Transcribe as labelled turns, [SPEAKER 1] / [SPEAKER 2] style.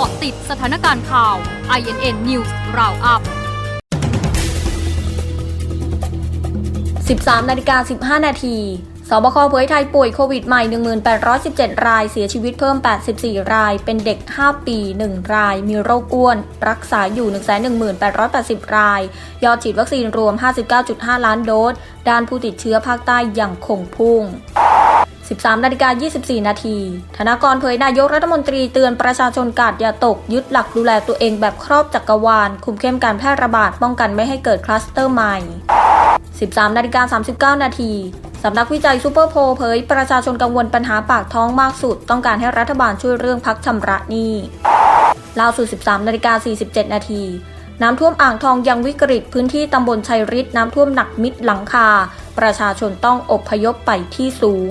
[SPEAKER 1] าะติดสถานการณ์ข่าว INN News Roundup
[SPEAKER 2] 13นาฬิกา15 นาทีสบคเผยไทยป่วยโควิดใหม่ 1817 ราย เสียชีวิตเพิ่ม 84 ราย เป็นเด็ก 5 ปี 1 ราย มีโรคอ้วน รักษาอยู่ 11880 ราย ยอดฉีดวัคซีนรวม 59.5 ล้านโดส ด้านผู้ติดเชื้อภาคใต้อยังคงพุ่ง 13นาฬิกา24 นาที ธนากรเผยนายกรัฐมนตรีเตือนประชาชนกาดอย่าตก ยึดหลักดูแลตัวเองแบบครอบจักรวาล คุมเข้มการแพร่ระบาด ป้องกันไม่ให้เกิดคลัสเตอร์ใหม่ 13นาฬิกา39 นาทีสำนักวิจัยซูเปอร์โพลเผยประชาชนกังวลปัญหาปากท้องมากสุด ต้องการให้รัฐบาลช่วยเรื่องพักชำระหนี้ล่าสุด 13นาฬิกา47 นาทีน้ำท่วมอ่างทองยังวิกฤตพื้นที่ตำบลชัยฤทธิ์น้ำท่วมหนักมิดหลังคา ประชาชนต้องอบพยพไปที่สูง